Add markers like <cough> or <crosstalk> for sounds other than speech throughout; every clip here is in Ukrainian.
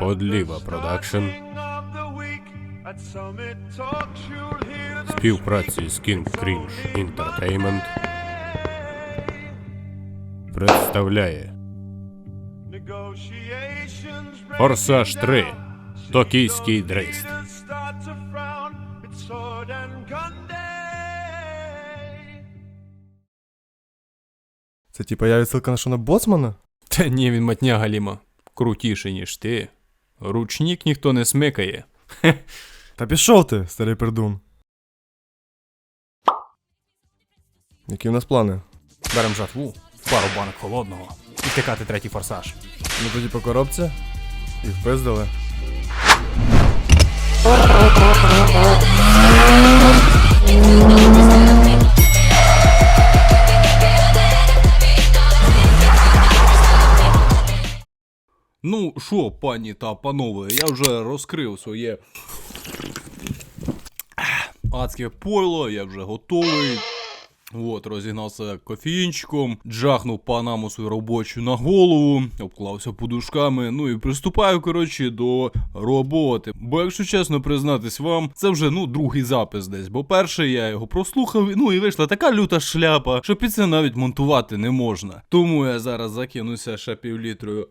Подліва Продакшн. Співпраці з King Cringe Entertainment представляє Форсаж 3. Токійський дрейст. Це типа я відсилка на Шона Боцмана? Та ні, він матня Галіма. Крутіший, ніж ти. Ручник ніхто не смикає. <laughs> Та пішов ти, старий пердун. Які в нас плани? Берем жатву, пару банок холодного і втикати третій форсаж. Ну тоді по коробці. І впиздили. Ну, що, пані та панове, я вже розкрив своє адське пойло, я вже готовий. От, розігнався кофеїнчиком, джахнув панаму свою робочу на голову, обклався подушками, ну і приступаю, коротше, до роботи. Бо, якщо чесно признатись вам, це вже ну другий запис десь. Бо перший я його прослухав, ну і вийшла така люта шляпа, що під це навіть монтувати не можна. Тому я зараз закинуся ще півлітрою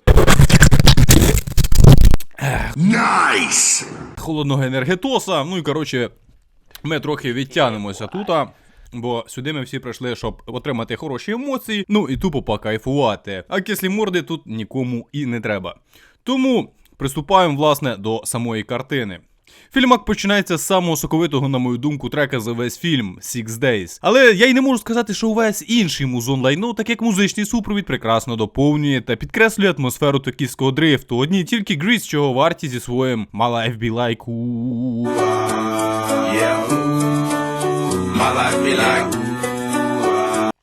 холодного енергетоса. Ну і коротше, ми трохи відтягнемося тут. Бо сюди ми всі прийшли, щоб отримати хороші емоції, ну і тупо покайфувати. А кислі морди тут нікому і не треба. Тому приступаємо, власне, до самої картини. Фільмак починається з самого соковитого, на мою думку, трека за весь фільм Six Days. Але я й не можу сказати, що увесь інший музон лайно, так як музичний супровід прекрасно доповнює та підкреслює атмосферу токійського дрифту. Одні тільки Гріс чого варті зі своїм мала FB лайку. Like. Yeah, my.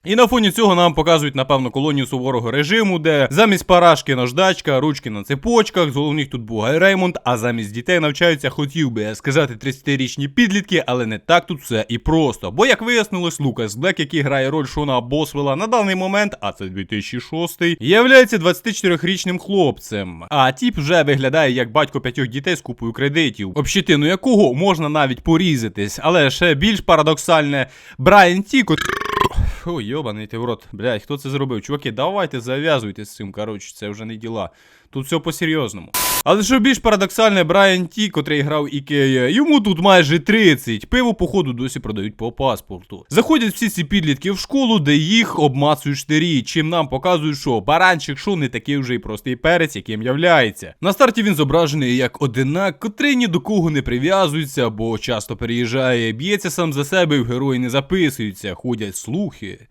І на фоні цього нам показують, напевно, колонію суворого режиму, де замість парашки наждачка, ручки на цепочках, з головних тут бугай Реймонд, а замість дітей навчаються, хотів би сказати, 30-річні підлітки, але не так тут все і просто. Бо, як вияснилось, Лукас Блек, який грає роль Шона Босвелла на даний момент, а це 2006, являється 24-річним хлопцем. А тіп вже виглядає як батько п'ятьох дітей з купою кредитів, общитину якого можна навіть порізатись. Але ще більш парадоксальне, Брайан Тіко. Фу, йобаний ти в рот. Блядь, хто це зробив? Чуваки, давайте зав'язуйте з цим, коротше, це вже не діла. Тут все по-серйозному. Але що більш парадоксальне, Брайан Ті, котрий грав Ікея, йому тут майже 30. Пиво, походу, досі продають по паспорту. Заходять всі ці підлітки в школу, де їх обмацують штирі, чим нам показують, що баранчик шо не такий вже й простий перець, яким являється. На старті він зображений як одинак, котрий ні до кого не прив'язується, бо часто переїжджає, б'ється сам за себе, і в герої не записуються, ходять слухи.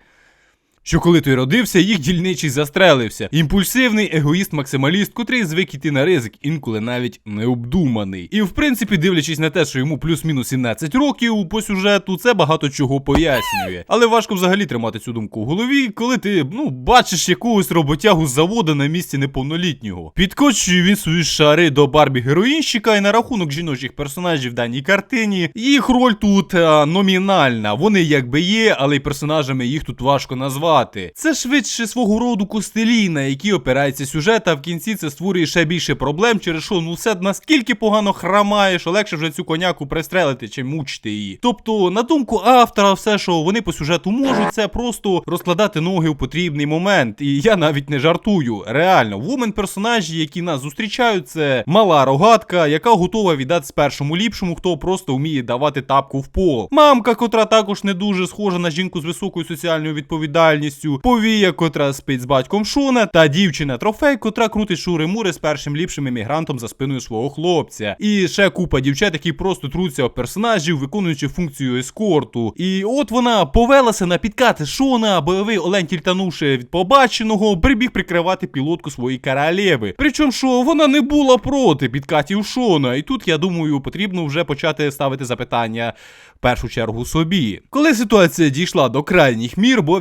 Що коли той родився, їх дільничий застрелився. Імпульсивний егоїст-максималіст, котрий звик іти на ризик, інколи навіть необдуманий. І в принципі, дивлячись на те, що йому плюс-мінус 17 років по сюжету, це багато чого пояснює. Але важко взагалі тримати цю думку в голові, коли ти ну бачиш якогось роботягу з заводу на місці неповнолітнього. Підкочує він свої шари до Барбі героїнщика і на рахунок жіночих персонажів в даній картині. Їх роль тут а, номінальна. Вони якби є, але й персонажами їх тут важко назвати. Це швидше свого роду костелі, на які опирається сюжет, а в кінці це створює ще більше проблем, через що ну все наскільки погано храмає, що легше вже цю коняку пристрелити, чим мучити її. Тобто, на думку автора, все, що вони по сюжету можуть, це просто розкладати ноги у потрібний момент. І я навіть не жартую. Реально, вумен персонажі, які нас зустрічають, це мала рогатка, яка готова віддати першому ліпшому, хто просто вміє давати тапку в пол. Мамка, котра також не дуже схожа на жінку з високою соціальною відповідальністю. Повія, котра спить з батьком Шона, та дівчина трофей, котра крутить шури-мури з першим ліпшим емігрантом за спиною свого хлопця. І ще купа дівчат, які просто труться об персонажів, виконуючи функцію ескорту. І от вона повелася на підкати Шона, бойовий олень тільтанувши від побаченого, прибіг прикривати пілотку своєї королеви. Причому що вона не була проти підкатів Шона. І тут я думаю, потрібно вже почати ставити запитання в першу чергу собі. Коли ситуація дійшла до крайніх мір, бо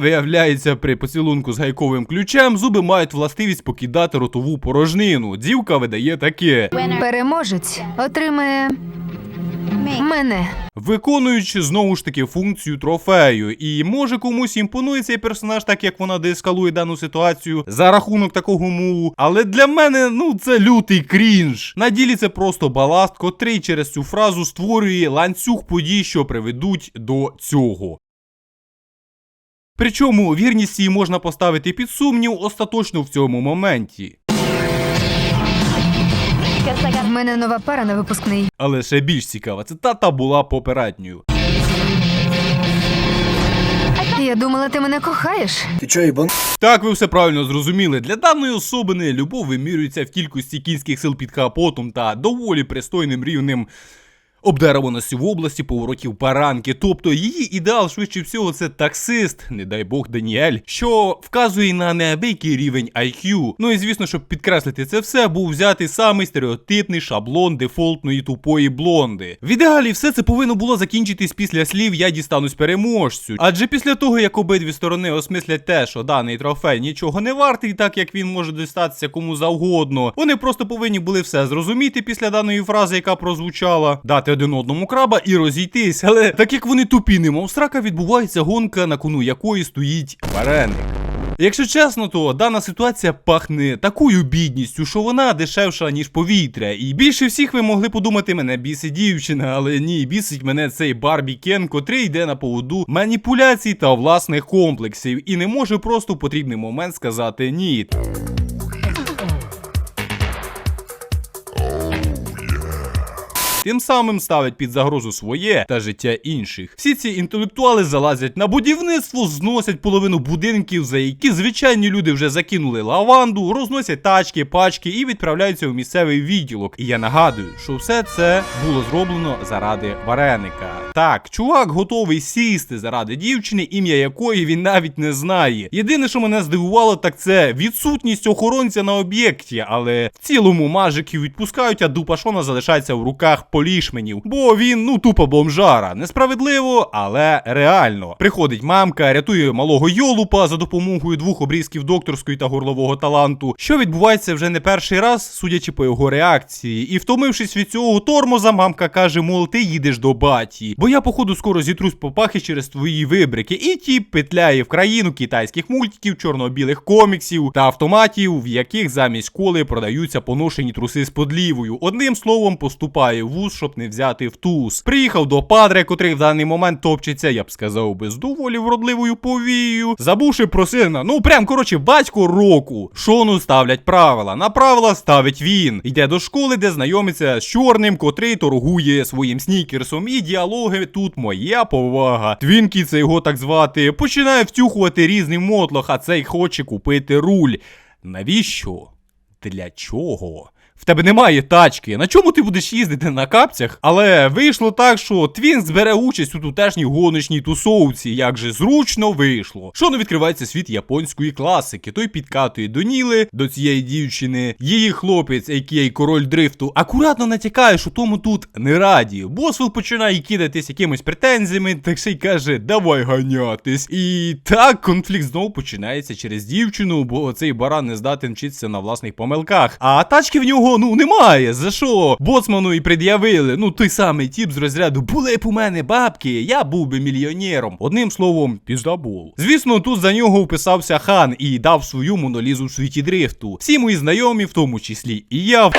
виявляється, при поцілунку з гайковим ключем зуби мають властивість покидати ротову порожнину. Дівка видає таке. Переможець отримає Мене. виконуючи знову ж таки функцію трофею. І може комусь імпонує цей персонаж, так як вона деескалує дану ситуацію за рахунок такого муву. Але для мене, ну, це лютий крінж. На ділі це просто баласт, котрий через цю фразу створює ланцюг подій, що приведуть до цього. Причому вірність її можна поставити під сумнів остаточно в цьому моменті. В мене нова пара на випускний. Але ще більш цікава цитата була попередньою. Я думала, ти мене кохаєш. Так, ви все правильно зрозуміли. Для даної особини любов вимірюється в кількості кінських сил під капотом та доволі пристойним рівнем обдарованості в області поворотів баранки. Тобто її ідеал швидше всього це таксист, не дай Бог Даніель, що вказує на неабиякий рівень IQ. Ну і звісно, щоб підкреслити це все, був взяти самий стереотипний шаблон дефолтної тупої блонди. В ідеалі все це повинно було закінчитись після слів Я дістанусь переможцю. Адже після того, як обидві сторони осмислять те, що даний трофей нічого не вартий, так як він може дістатися кому завгодно, вони просто повинні були все зрозуміти після даної фрази, яка прозвучала, дати один одному краба і розійтись. Але так як вони тупі, немов срака, відбувається гонка, на кону якої стоїть вареник. Якщо чесно, то дана ситуація пахне такою бідністю, що вона дешевша, ніж повітря. І більше всіх ви могли подумати, мене бісить дівчина, але ні, бісить мене цей Барбі Кен, котрий йде на поводу маніпуляцій та власних комплексів, і не може просто в потрібний момент сказати ні. Тим самим ставить під загрозу своє та життя інших. Всі ці інтелектуали залазять на будівництво, зносять половину будинків, за які звичайні люди вже закинули лаванду, розносять тачки, пачки і відправляються у місцевий відділок. І я нагадую, що все це було зроблено заради вареника. Так, чувак готовий сісти заради дівчини, ім'я якої він навіть не знає. Єдине, що мене здивувало, так це відсутність охоронця на об'єкті, але в цілому мажиків відпускають, а дупа Шона залишається в руках полішменів. Бо він, ну, тупо бомжара. Несправедливо, але реально. Приходить мамка, рятує малого йолупа за допомогою двох обрізків докторської та горлового таланту, що відбувається вже не перший раз, судячи по його реакції. І втомившись від цього тормоза, мамка каже, мол, ти їдеш до баті. Бо я, походу, скоро зітрусь по пахи через твої вибрики. І тіп петляє в країну китайських мультиків, чорно-білих коміксів та автоматів, в яких замість коли продаються поношені труси з подлівою. Одним словом, поступає в вуз, щоб не взяти в туз. Приїхав до падре, котрий в даний момент топчеться, я б сказав, би, з доволі вродливою повією. Забувши про сина, ну прям коротше, батько року. Шону ставлять правила. На правила ставить він. Йде до школи, де знайомиться з чорним, котрий торгує своїм снікерсом. І діалоги тут моя повага. Твінкі, це його так звати, починає втюхувати різний мотлох, а цей хоче купити руль. Навіщо? Для чого? В тебе немає тачки. На чому ти будеш їздити на капцях? Але вийшло так, що Твінкс бере участь у тутешній гоночній тусовці. Як же зручно вийшло. Що не відкривається світ японської класики. Той підкатує до Ніли, до цієї дівчини. Її хлопець, який король дрифту, акуратно натякає, що тому тут не раді. Босвел починає кидатись якимись претензіями, так ще й каже, давай ганятись. І так конфлікт знову починається через дівчину, бо цей баран не здатен вчитися на власних помилках. А тачки в нього ну немає. За що? Боцману і пред'явили. Ну той самий тіп з розряду були б у мене бабки, я був би мільйонером. Одним словом, піздабол. Звісно, тут за нього вписався хан і дав свою монолізу в світі дрифту. Всі мої знайомі, в тому числі і я.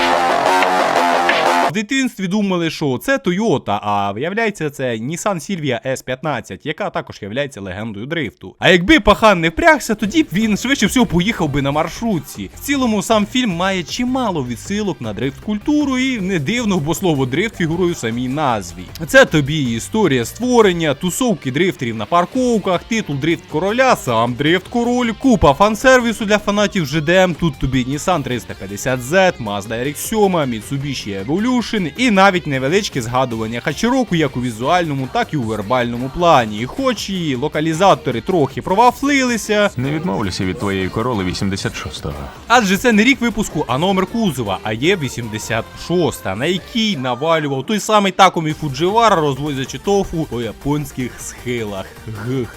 В дитинстві думали, що це Toyota, а виявляється, це Nissan Silvia S15, яка також є легендою дрифту. А якби пахан не впрягся, тоді б він швидше всього поїхав би на маршрутці. В цілому сам фільм має чимало відсилок на дрифт культуру, і не дивно, бо слово дрифт фігурує в самій назві. Це тобі історія створення, тусовки дрифтерів на парковках, титул дрифт короля, сам дрифт король, купа фан-сервісу для фанатів GDM, Тут тобі Nissan 350Z, Mazda RX-7, Mitsubishi Evolution і навіть невеличке згадування Хачіроку як у візуальному, так і у вербальному плані. Хоч і локалізатори трохи провафлилися, Не відмовлюся від твоєї короли 86-го. адже це не рік випуску, а номер кузова, а є 86, на який навалював той самий Такомі Фудживара, розвозячи тофу по японських схилах. Гх.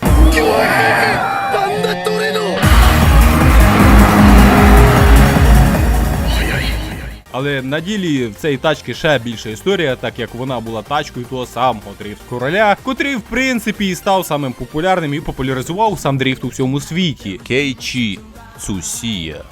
Але на ділі в цій тачки ще більша історія, так як вона була тачкою того самого дрифт короля, котрий в принципі і став самим популярним і популяризував сам дрифт у всьому світі. Кейчі Цусія.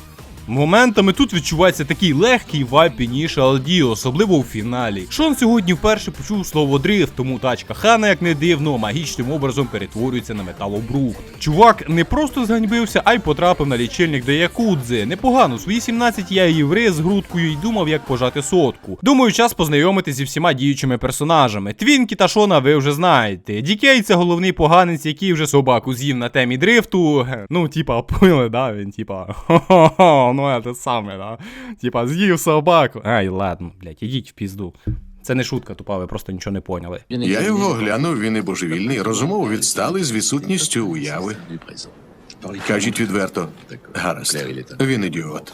Моментами тут відчувається такий легкий вайб Initial D, особливо у фіналі. Шон сьогодні вперше почув слово дрифт, тому тачка Хана, як не дивно, магічним образом перетворюється на металобрухт. Чувак не просто зганьбився, а й потрапив на лічильник до Якудзи. Непогано, свої 17 я її вриз з грудкою і думав, як пожати сотку. Думаю, час познайомитися зі всіма діючими персонажами. Твінкі та Шона ви вже знаєте. Дікей це головний поганець, який вже собаку з'їв на темі дрифту. Ну, типа, поняли, да? Він типа. <laughs> Хо-хо-хо, ну те саме, да. Типа, з'їв собаку. Ай, ладно, блядь, ідіть в пізду. Це не шутка тупа, ви просто нічого не поняли. Я його глянув, він і божевільний, розумово відсталий з відсутністю уяви. Кажіть відверто, гаразд, він ідіот.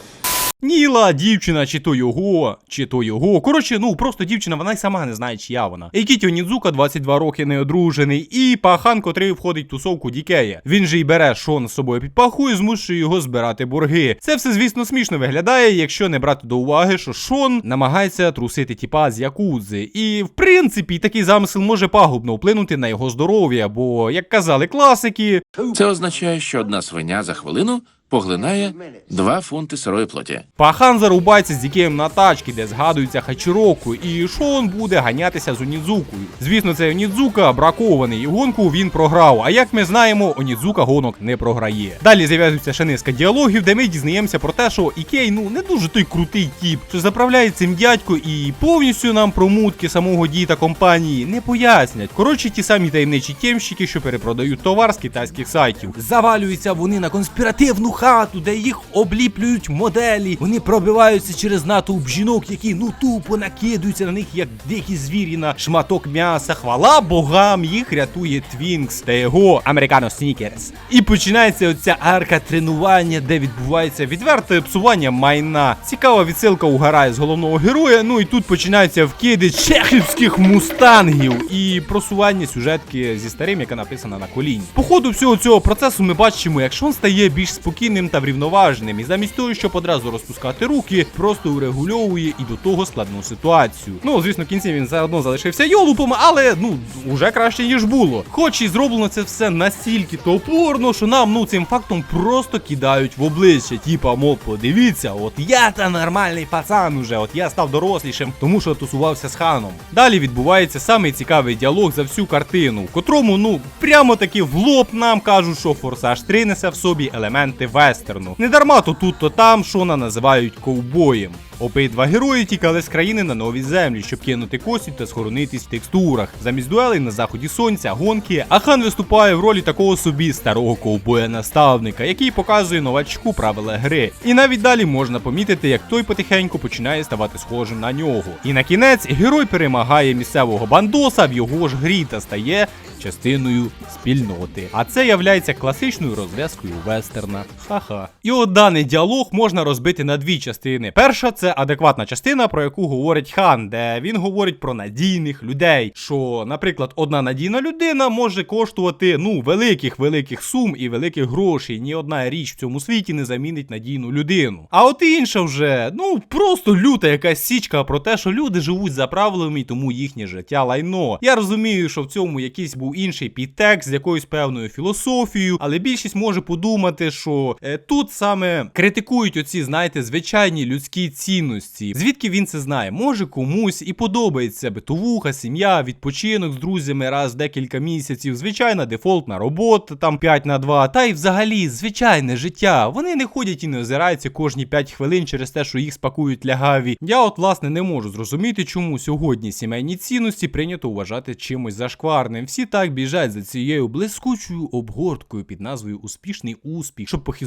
Ніла, дівчина, чи то його, чи то його. Коротше, ну просто дівчина, вона й сама не знає, чия вона. Екіті Онідзука 22 роки не одружений, і пахан, котрий входить в тусовку Дікея. Він же й бере Шон з собою під паху і змушує його збирати борги. Це все, звісно, смішно виглядає, якщо не брати до уваги, що Шон намагається трусити тіпа з Якудзи. І в принципі такий замисел може пагубно вплинути на його здоров'я, бо, як казали класики, Це означає, що одна свиня за хвилину поглинає 2 фунти сирої плоті. Пахан зарубається з Дікеєм на тачки, де згадується Хачіроку, і Шон буде ганятися з Онідзукою. Звісно, цей Онідзука бракований, і гонку він програв. А як ми знаємо, Онідзука гонок не програє. Далі з'являються ще низка діалогів, де ми дізнаємося про те, що Ікей ну не дуже той крутий тіп, що заправляє цим дядько і повністю нам про мутки самого діта компанії не пояснять. Коротше, ті самі таємничі тємщики, що перепродають товар з китайських сайтів. Завалюються вони на конспіративну хату, де їх обліплюють моделі. Вони пробиваються через натовп жінок, які ну тупо накидаються на них, як дикі звірі на шматок м'яса. Хвала богам, їх рятує Твінкс та його Американо Снікерс. І починається оця арка тренування, де відбувається відверте псування майна. Цікава відсилка угорає з головного героя. Ну і тут починаються вкиди чехівських мустангів і просування сюжетки зі старим, яка написана на коліні. По ходу всього цього процесу ми бачимо, як Шон стає більш спокійним та врівноваженим, і замість того, щоб одразу розпускати руки, просто урегульовує і до того складну ситуацію. Ну, звісно, в кінці він все одно залишився йолупом, але ну уже краще ніж було. Хоч і зроблено це все настільки топорно, що нам ну цим фактом просто кидають в обличчя. Типа, мов, подивіться, от я та нормальний пацан уже, от я став дорослішим, тому що тусувався з ханом. Далі відбувається самий цікавий діалог за всю картину, в котрому, ну, прямо таки в лоб нам кажуть, що Форсаж 3 несе в собі елементи вестерну. Не дарма то тут, то там Шона називають ковбоєм. Обидва герої тікали з країни на нові землі, щоб кинути кості та схоронитись в текстурах. Замість дуелей на заході сонця, гонки, а хан виступає в ролі такого собі старого ковбоя-наставника, який показує новачку правила гри. І навіть далі можна помітити, як той потихеньку починає ставати схожим на нього. І на кінець герой перемагає місцевого бандоса в його ж грі та стає частиною спільноти. А це являється класичною розв'язкою вестерна. Ха-ха. І от даний діалог можна розбити на дві частини. Перша це адекватна частина, про яку говорить хан, де він говорить про надійних людей. Що, наприклад, одна надійна людина може коштувати ну великих великих сум і великих грошей. Ні одна річ в цьому світі не замінить надійну людину. А от інша вже, ну просто люта якась січка про те, що люди живуть за правилами, тому їхнє життя лайно. Я розумію, що в цьому якийсь був інший підтекст з якоюсь певною філософією, але більшість може подумати, що е, тут саме критикують оці, знаєте, звичайні людські цінності. Звідки він це знає? Може комусь і подобається битовуха, сім'я, відпочинок з друзями раз в декілька місяців, звичайна дефолтна робота, там 5 на 2, та й взагалі звичайне життя. Вони не ходять і не озираються кожні 5 хвилин через те, що їх спакують лягаві. Я от власне не можу зрозуміти, чому сьогодні сімейні цінності прийнято вважати чимось зашкварним. Всі так біжать за цією блискучою обгорткою під назвою Успішний успіх, щоб похизуватися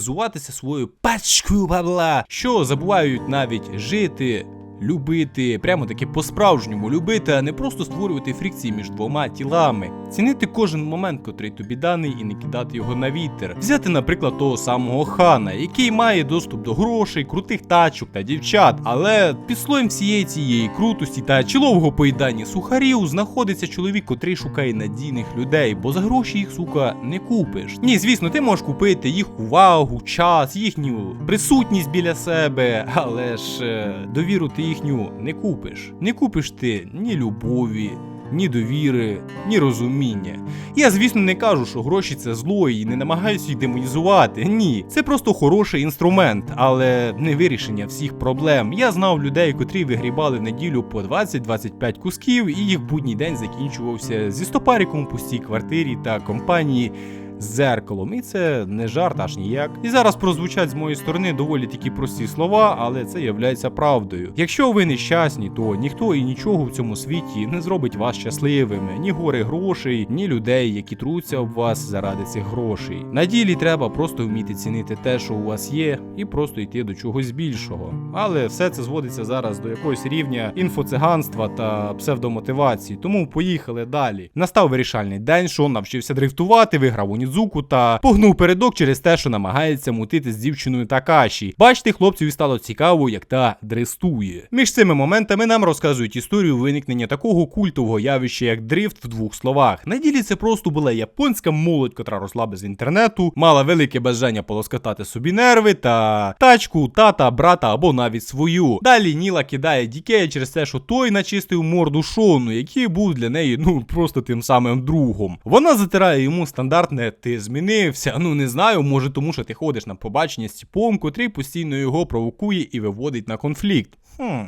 своєю пачкою бабла, що забувають навіть жити. Любити, прямо таки по-справжньому любити, а не просто створювати фрикції між двома тілами. Цінити кожен момент, котрий тобі даний, і не кидати його на вітер. Взяти, наприклад, того самого хана, який має доступ до грошей, крутих тачок та дівчат. Але під слоєм всієї цієї крутості та чолового поїдання сухарів знаходиться чоловік, котрий шукає надійних людей, бо за гроші їх, сука, не купиш. Ні, звісно, ти можеш купити їх увагу, час, їхню присутність біля себе, але ж е, довіру ти їхню не купиш. Не купиш ти ні любові, ні довіри, ні розуміння. Я, звісно, не кажу, що гроші це зло і не намагаюся їх демонізувати. Ні, це просто хороший інструмент, але не вирішення всіх проблем. Я знав людей, котрі вигрібали в неділю по 20-25 кусків, і їх будній день закінчувався зі стопариком у пустій квартирі та компанії. З зеркалом, і це не жарт аж ніяк. І зараз прозвучать з моєї сторони доволі такі прості слова, але це являється правдою. Якщо ви нещасні, то ніхто і нічого в цьому світі не зробить вас щасливими, ні гори грошей, ні людей, які труться об вас заради цих грошей. На ділі треба просто вміти цінити те, що у вас є, і просто йти до чогось більшого. Але все це зводиться зараз до якогось рівня інфоциганства та псевдомотивації. Тому поїхали далі. Настав вирішальний день, Шон навчився дрифтувати, виграв у Нідзуку та погнув передок через те, що намагається мутити з дівчиною Такаші. Бачите, хлопцеві стало цікаво, як та дрестує. Між цими моментами нам розказують історію виникнення такого культового явища, як дрифт в двох словах. На ділі це просто була японська молодь, котра росла без інтернету, мала велике бажання полоскатати собі нерви та тачку, тата, брата або навіть свою. Далі Ніла кидає Дікея через те, що той начистив морду Шону, який був для неї ну просто тим самим другом. Вона затирає йому стандартне ти змінився. Ну не знаю, може тому, що ти ходиш на побачення з ціпом, котрий постійно його провокує і виводить на конфлікт. Хм.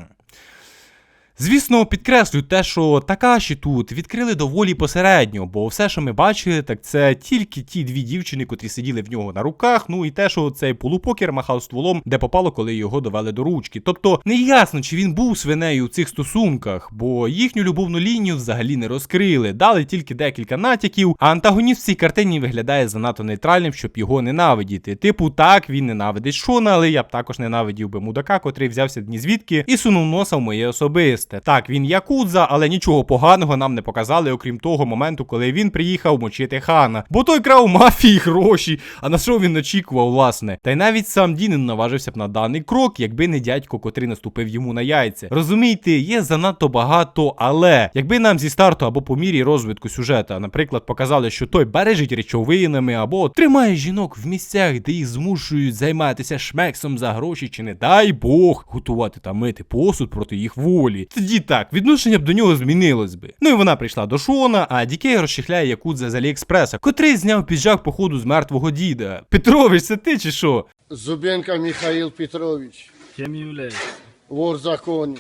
Звісно, підкреслю те, що Такаші тут відкрили доволі посередньо, бо все, що ми бачили, так це тільки ті дві дівчини, котрі сиділи в нього на руках. Ну і те, що цей полупокер махав стволом, де попало, коли його довели до ручки. Тобто не ясно, чи він був свинею у цих стосунках, бо їхню любовну лінію взагалі не розкрили, дали тільки декілька натяків. А антагоніст в цій картині виглядає занадто нейтральним, щоб його ненавидіти. Типу, так він ненавидить Шона, але я б також ненавидів би мудака, котрий взявся дні звідки і сунув носа в моє особисте. Так, він якудза, але нічого поганого нам не показали, окрім того моменту, коли він приїхав мочити хана. Бо той крав мафії гроші, а на що він очікував, власне. Та й навіть сам Дінен наважився б на даний крок, якби не дядько, котрий наступив йому на яйця. Розумієте, є занадто багато, але якби нам зі старту або по мірі розвитку сюжета, наприклад, показали, що той бережить речовинами, або тримає жінок в місцях, де їх змушують займатися шмексом за гроші, чи не дай Бог готувати та мити посуд проти їх волі. Тоді так, відношення б до нього змінилось би. Ну і вона прийшла до Шона, а Дікей розчехляє якудза з Аліекспреса, котрий зняв піджак походу з мертвого діда. Петрович, це ти чи що? Зубенко Михаил Петрович, Кем являешься? вор в Де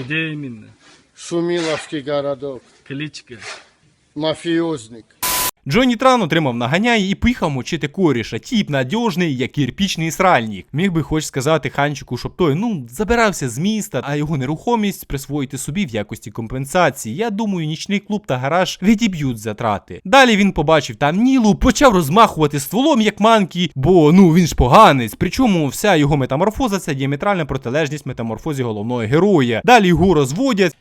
Где Шуміловський Шумиловский городок, Кличка. мафиозник. Джонні Тран отримав наганяй і поїхав мочити коріша. Тіп надіжний, як кірпічний сральник. Міг би хоч сказати ханчику, щоб той ну забирався з міста, а його нерухомість присвоїти собі в якості компенсації. Я думаю, нічний клуб та гараж відіб'ють затрати. Далі він побачив там Нілу, почав розмахувати стволом, як манкі, бо ну він ж поганець. Причому вся його метаморфоза це діаметральна протилежність метаморфозі головного героя. Далі його розводять.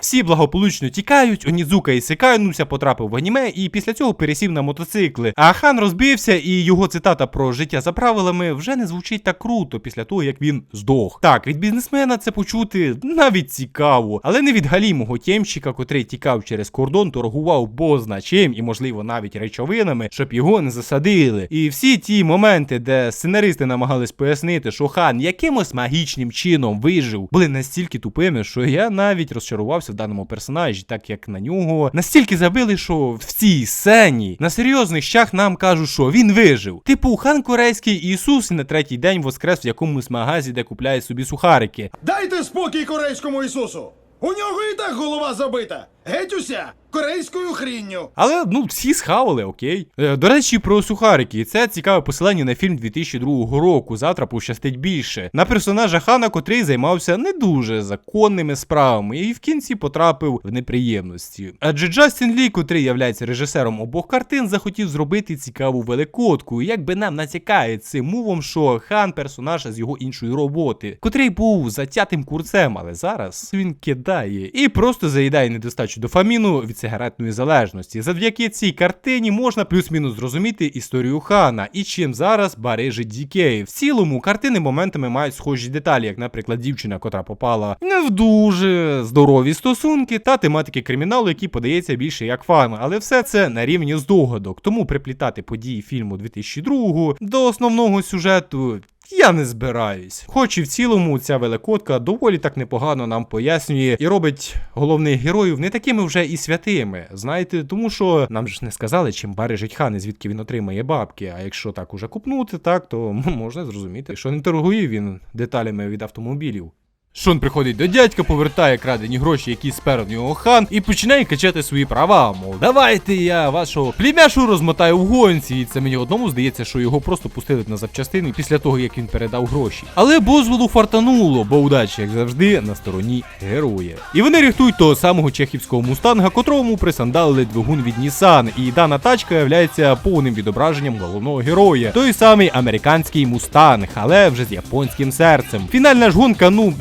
Всі благополучно тікають, Онідзука і Секайнуся потрапив в аніме і після цього пересів на мотоцикли. А хан розбився, і його цитата про життя за правилами вже не звучить так круто після того, як він здох. Так, від бізнесмена це почути навіть цікаво, але не від галімого тємщика, котрий тікав через кордон, торгував бозна чим і, можливо, навіть речовинами, щоб його не засадили. І всі ті моменти, де сценаристи намагались пояснити, що хан якимось магічним чином вижив, були настільки тупими, що я навіть розчарувався в даному персонажі, так як на нього настільки забили, що в цій сцені на серйозних щах нам кажуть, що він вижив. Типу, хан корейський Ісус на третій день воскрес в якомусь магазі, де купляє собі сухарики. Дайте спокій корейському Ісусу! У нього і так голова забита! Геть уся! Корейською хрінню! Але ну всі схавали, окей. Е, до речі, про сухарики. Це цікаве посилання на фільм 2002 року. Завтра пощастить більше. На персонажа Хана, котрий займався не дуже законними справами, і в кінці потрапив в неприємності. Адже Джастін Лі, котрий являється режисером обох картин, захотів зробити цікаву великодку. Якби нам натякає цим мувом, що хан персонаж з його іншої роботи, котрий був затятим курцем, але зараз він кидає і просто заїдає недостачу дофаміну від сигаретної залежності. Завдяки цій картині можна плюс-мінус зрозуміти історію хана і чим зараз барижить Дікей. В цілому картини моментами мають схожі деталі, як, наприклад, дівчина, котра попала не в дуже здорові стосунки та тематики криміналу, які подається більше як фан. Але все це на рівні здогадок. Тому приплітати події фільму 2002 до основного сюжету Я не збираюсь. Хоч і в цілому ця великодка доволі так непогано нам пояснює і робить головних героїв не такими вже і святими. Знаєте, тому що нам ж не сказали, чим барижить хан і звідки він отримає бабки. А якщо так уже купнути, так то можна зрозуміти, що не торгує він деталями від автомобілів. Шон приходить до дядька, повертає крадені гроші, які спер в нього хан, і починає качати свої права. Мов, давайте я вашого племяшу розмотаю в гонці. І це мені одному здається, що його просто пустили на запчастини після того, як він передав гроші. Але Бозволу фартануло, бо удача, як завжди, на стороні героя. І вони рихтують того самого чехівського мустанга, котрому присандалили двигун від Нісан. І дана тачка являється повним відображенням головного героя. Той самий американський мустанг, але вже з японським серцем. Фінальна ж гонка, ну.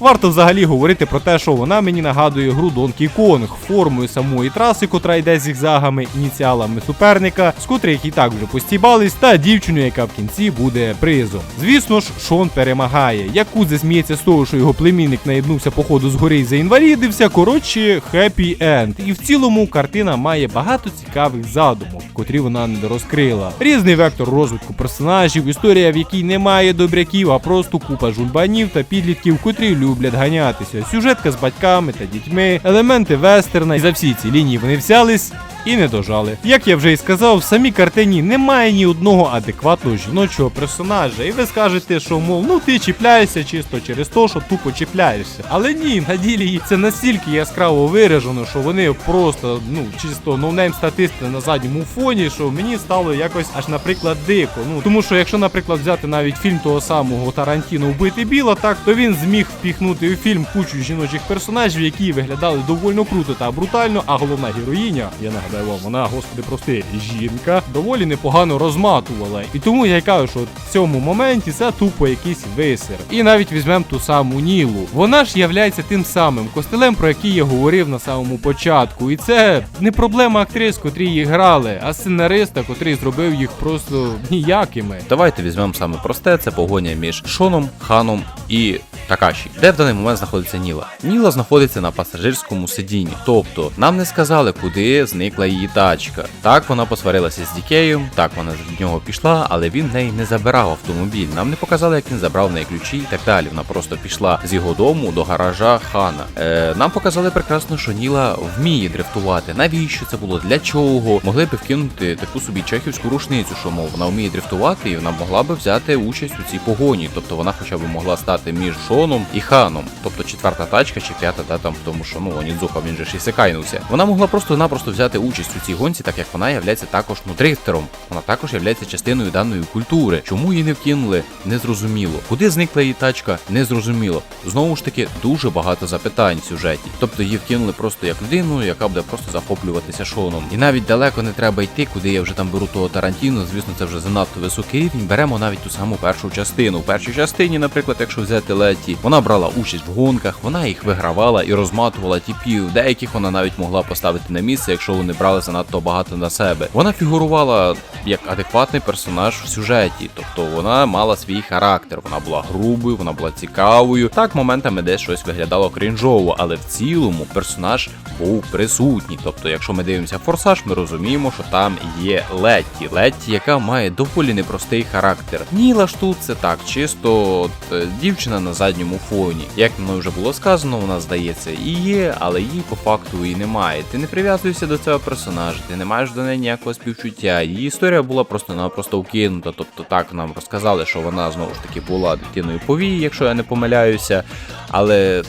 Варто взагалі говорити про те, що вона мені нагадує гру Donkey Kong формою самої траси, котра йде зігзагами, ініціалами суперника, з котрих і так вже постібались, та дівчиною, яка в кінці буде призом. Звісно ж, Шон перемагає. Якудзе сміється з того, що його племінник наєднувся по ходу згори і заінвалідився. Коротше, хеппі енд. І в цілому картина має багато цікавих задумок, котрі вона не дорозкрила. Різний вектор розвитку персонажів, історія, в якій немає добряків, а просто купа жульбанів та підлітків, котрі люблять ганятися. Сюжетка з батьками та дітьми, елементи вестерна, і за всі ці лінії вони взялись. І не дожали. Як я вже і сказав, в самій картині немає ні одного адекватного жіночого персонажа. І ви скажете, що мов, ну ти чіпляєшся чисто через те, що тупо чіпляєшся. Але ні, на ділі це настільки яскраво виражено, що вони просто ну чисто ноунейм статисти на задньому фоні, що мені стало якось аж, наприклад, дико. Ну тому що якщо, наприклад, взяти навіть фільм того самого Тарантіно Вбити біла, так то він зміг впіхнути у фільм кучу жіночих персонажів, які виглядали доволі круто та брутально, а головна героїня, я нагадаю вам, вона, господи, прости, жінка, доволі непогано розматувала. І тому я й кажу, що в цьому моменті це тупо якийсь висер. І навіть візьмемо ту саму Нілу. Вона ж являється тим самим костелем, про який я говорив на самому початку. І це не проблема актрис, котрі їх грали, а сценариста, котрий зробив їх просто ніякими. Давайте візьмемо саме просте, це погоня між Шоном, Ханом і Такаші. Де в даний момент знаходиться Ніла? Ніла знаходиться на пасажирському сидінні. Тобто нам не сказали, куди зникла її тачка. Так вона посварилася з Дікеєм, так вона від нього пішла, але він в неї не забирав автомобіль. Нам не показали, як він забрав в неї ключі і так далі. Вона просто пішла з його дому до гаража Хана. Е, нам показали прекрасно, що Ніла вміє дрифтувати. Навіщо це було? Для чого? Могли б вкинути таку собі чехівську рушницю, що мов вона вміє дрифтувати, і вона могла би взяти участь у цій погоні. Тобто вона хоча б могла стати між Шоном і Ханом. Тобто четверта тачка чи п'ята, да, там, тому що ну Онідзука він же ж і секайнувся. Вона могла просто-напросто взяти участь у цій гонці, так як вона являється також ну дрифтером. Вона також являється частиною даної культури. Чому її не вкинули? Незрозуміло. Куди зникла її тачка? Незрозуміло. Знову ж таки, дуже багато запитань в сюжеті. Тобто її вкинули просто як людину, яка буде просто захоплюватися шоном. І навіть далеко не треба йти, куди я вже там беру того Тарантіно. Звісно, це вже занадто високий рівень. Беремо навіть ту саму першу частину. У першій частині, наприклад, якщо взяти Леті, вона брала участь в гонках, вона їх вигравала і розматувала тіпів. Деяких вона навіть могла поставити на місце, якщо вони брали занадто багато на себе. Вона фігурувала як адекватний персонаж в сюжеті, тобто вона мала свій характер. Вона була грубою, вона була цікавою. Так, моментами десь щось виглядало крінжово, але в цілому персонаж був присутній. Тобто, якщо ми дивимося форсаж, ми розуміємо, що там є Летті. Летті, яка має доволі непростий характер. Ніла ж тут це так, чисто от, е, дівчина на задньому фоні. Як мною вже було сказано, вона здається і є, але її по факту і немає. Ти не прив'язуєшся до цього персонажа, ти не маєш до неї ніякого співчуття. Її історія була просто-напросто вкинута. Тобто так нам розказали, що вона знову ж таки була дитиною повії, якщо я не помиляюся. Але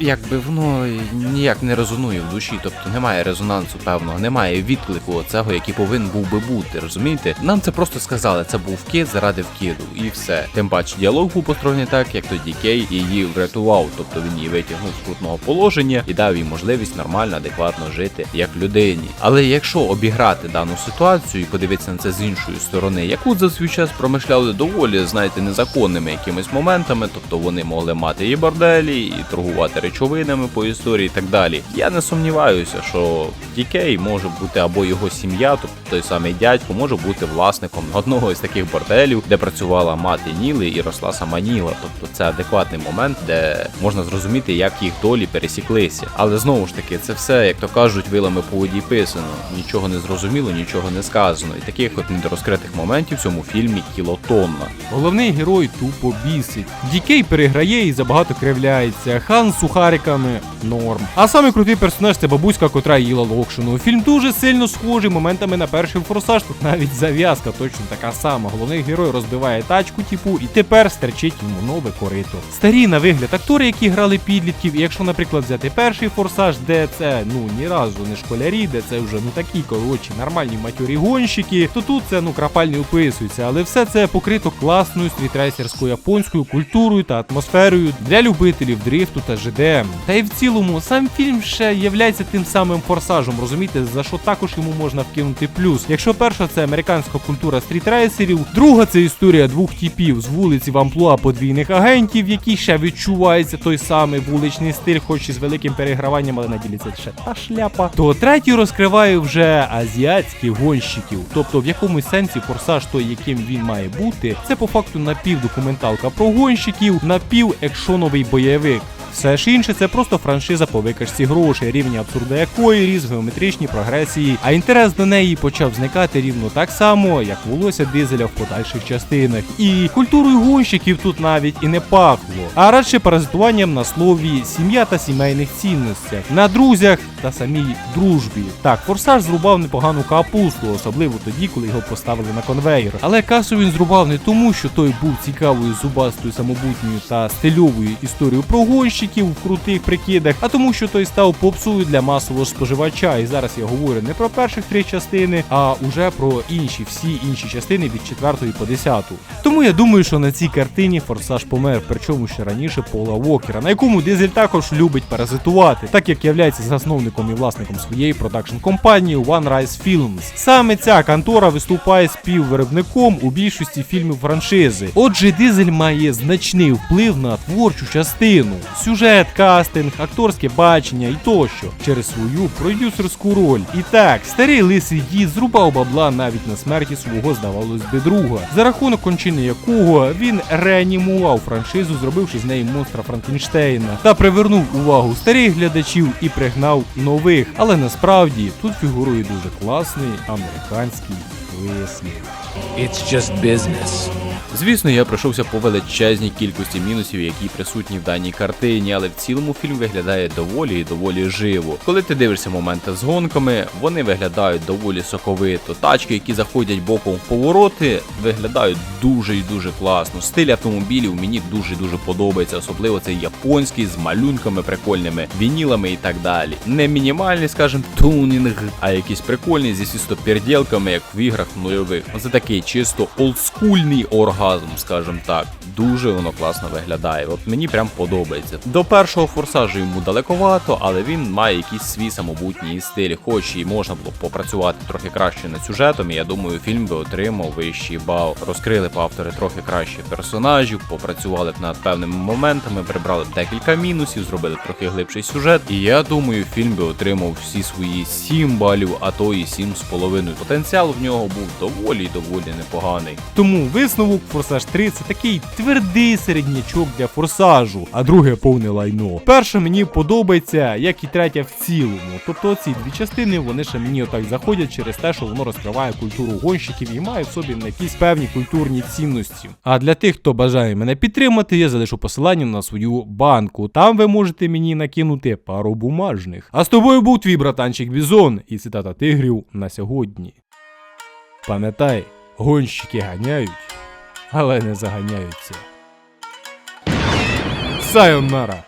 якби воно ніяк не резонує в душі, тобто немає резонансу певного, немає відклику цього, який повинен був би бути. Розумієте? Нам це просто сказали, це був вкид заради вкиду, і все. Тим паче діалог був построєний так, як тоді Кей її врятував, тобто він її витягнув з крутного положення і дав їй можливість нормально, адекватно жити як людині. Але якщо обіграти дану ситуацію і подивитися на це з іншої сторони, яку за свій час промишляли доволі, знаєте, незаконними якимись моментами, тобто вони могли мати і борделі, і торгувати речовинами по історії і так далі. Я не сумніваюся, що Дікей може бути або його сім'я, тобто той самий дядько, може бути власником <laughs> одного із таких борделів, де працювала мати Ніли і росла сама Ніла. Тобто це адекватний момент, де можна зрозуміти, як їх долі пересіклися. Але знову ж таки, це все, як то кажуть, вилами по воді писано. Нічого не зрозуміло, нічого не сказано. І таких от недорозкритих моментів в цьому фільмі кілотонна. Головний герой тупо бісить. Дікей переграє і забагато кривляється. Хан з сухариками норм. А самий крутий персонаж це бабуська, котра їла локшину. Фільм дуже сильно схожий моментами на перший форсаж. Тут навіть зав'язка точно така сама. Головний герой розбиває тачку, типу, і тепер стерчить йому нове корито. Старі на вигляд актори, які грали підлітків. І якщо, наприклад, взяти перший форсаж, де це ну ні разу не школярі, де це вже ну такі коротші, нормальні матьорі гонщики, то тут це ну крапаль не описується, але все це покрито класною стрітрейсерською японською культурою та атмосферою для любителів дрифту та ЖДМ. Та й в цілому сам фільм ще являється тим самим форсажем, розумієте, за що також йому можна вкинути плюс. Якщо перша це американська культура стрітрейсерів, друга це історія двох типів з вулиці в амплуа подвійних агентів, які ще відчувається той самий вуличний стиль, хоч і з великим переграванням, але на ділі ще та шляпа. То третій розкриває вже азіатських гонщиків. Тобто в якомусь сенсі форсаж той, яким він має бути, це по факту напівдокументалка про гонщиків, напівекшоновий бойовик. Все ж інше це просто франшиза по викачці грошей, рівня абсурда якої ріс в геометричній прогресії, а інтерес до неї почав зникати рівно так само, як волосся дизеля в подальших частинах. І культурою гонщиків тут навіть і не пахло, а радше паразитуванням на слові сім'я та сімейних цінностях, на друзях та самій дружбі. Так, форсаж зрубав непогану капусту, особливо тоді, коли його поставили на конвейер. Але касу він зрубав не тому, що той був цікавою зубастою самобутньою та стильовою історією про гонщиків крутих прикидах, а тому, що той став попсою для масового споживача. І зараз я говорю не про перших три частини, а уже про інші всі інші частини від четвертої по десяту. Тому я думаю, що на цій картині форсаж помер, причому ще раніше Пола Вокера, на якому дизель також любить паразитувати, так як являється засновником і власником своєї продакшн компанії One Rise Films. Саме ця контора виступає співвиробником у більшості фільмів франшизи. Отже, дизель має значний вплив на творчу частину, сюжет, кастинг, акторське бачення і тощо через свою продюсерську роль. І так, старий лисий дід зрубав бабла навіть на смерті свого, здавалось би, друга, за рахунок кончини якого він реанімував франшизу, зробивши з неї монстра Франкенштейна, та привернув увагу старих глядачів і пригнав нових. Але насправді тут фігурує дуже класний американський вислів. It's just business. Звісно, я пройшовся по величезній кількості мінусів, які присутні в даній картині, але в цілому фільм виглядає доволі і доволі живо. Коли ти дивишся моменти з гонками, вони виглядають доволі соковито. Тачки, які заходять боком в повороти, виглядають дуже і дуже класно. Стиль автомобілів мені дуже дуже подобається, особливо цей японський з малюнками прикольними, вінілами і так далі. Не мінімальний, скажімо, тунінг, а якісь прикольні зі свістоперділками, як в іграх нульових. Це такий чисто олдскульний оргазм, скажімо так. Дуже воно класно виглядає. От мені прям подобається. До першого форсажу йому далековато, але він має якийсь свій самобутній стиль. Хоч і можна було б попрацювати трохи краще над сюжетом. Я думаю, фільм би отримав вищий бал. Розкрили б автори трохи краще персонажів, попрацювали б над певними моментами, прибрали б декілька мінусів, зробили б трохи глибший сюжет. І я думаю, фільм би отримав всі свої 7 балів, а то і 7,5. Потенціал в нього був доволі доволі непоганий. Тому висновок Форсаж 3 це такий твердий середнячок для форсажу, а друге повне лайно. Перша мені подобається, як і третя в цілому. Тобто ці дві частини вони ще мені отак заходять через те, що воно розкриває культуру гонщиків і має в собі якісь певні культурні цінності. А для тих, хто бажає мене підтримати, я залишу посилання на свою банку. Там ви можете мені накинути пару бумажних. А з тобою був твій братанчик Бізон і цитата тигрів на сьогодні. Пам'ятай, гонщики ганяють, але не заганяються. Сайонара!